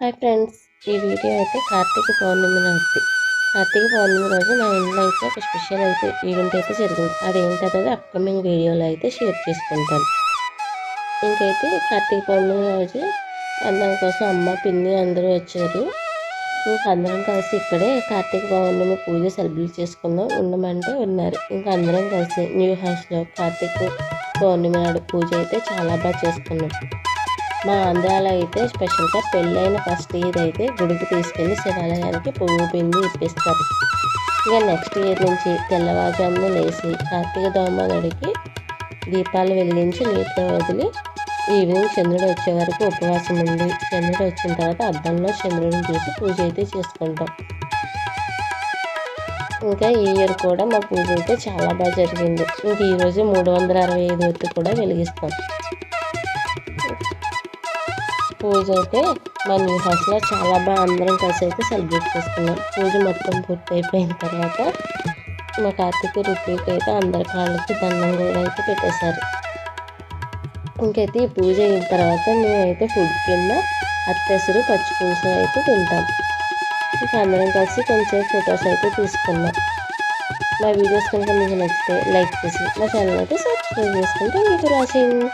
Hi friends ఈ video అయితే కార్తీక పౌర్ణమి నాటి కార్తీక పౌర్ణమి రోజు మా ఇంట్లో అయితే ఒక స్పెషల్ అయితే ఈవెంట్ అయితే జరిగింది. అదేంటనేది అప్కమింగ్ వీడియోలో అయితే షేర్ చేసుకుంటాను. ఇంకైతే కార్తీక పౌర్ణమి రోజు అన్నం కోసం అమ్మ పిన్ని అందరూ వచ్చారు. ఇంకా అందరం కలిసి ఇక్కడే కార్తీక పౌర్ణమి పూజ సెలబ్రేట్ చేసుకుందాం ఉండమంటే ఉన్నారు. ఇంకా అందరం కలిసి న్యూ హౌస్లో కార్తీక పౌర్ణమి నాడు పూజ అయితే చాలా బాగా చేసుకున్నాం. మా ఆంధ్రాలో అయితే స్పెషల్గా పెళ్ళైన ఫస్ట్ ఇయర్ అయితే గుడికి తీసుకెళ్ళి శివాలయానికి పువ్వు పిండి ఇప్పిస్తారు. ఇక నెక్స్ట్ ఇయర్ నుంచి తెల్లవారుజామున లేచి కార్తీక దోమగడికి దీపాలు వెలిగించి నీటిలో వదిలి ఈవినింగ్ చంద్రుడు వచ్చే వరకు ఉపవాసం ఉండి చంద్రుడు వచ్చిన తర్వాత అద్దంలో చంద్రుడిని చూసి పూజ అయితే చేసుకుంటాం. ఇంకా ఈ ఇయర్ కూడా మా పూజ అయితే చాలా బాగా జరిగింది. ఇంక ఈరోజు మూడు వందల అరవై ఐదు వత్తు కూడా వెలిగిస్తాం. పూజ అయితే మా న్యూ హౌస్లో చాలా బాగా అందరం కలిసి అయితే సెలబ్రేట్ చేసుకున్నాం. పూజ మొత్తం పూర్తి అయిపోయిన తర్వాత మా కార్తీక రుక్మికి అయితే అందరి కాళ్ళకి దండం కూడా అయితే పెట్టేశారు. ఇంకైతే ఈ పూజ అయిన తర్వాత మేమైతే ఫుడ్ కింద అత్తెసరు పచ్చి పులుసు అయితే తింటాం. ఇంకా అందరం కలిసి కొంచెం ఫొటోస్ అయితే తీసుకున్నాం. మా వీడియోస్ కనుక మీకు నచ్చితే లైక్ చేసి మా ఛానల్ అయితే సబ్స్క్రైబ్ చేసుకుంటే మీకు రాసేయండి.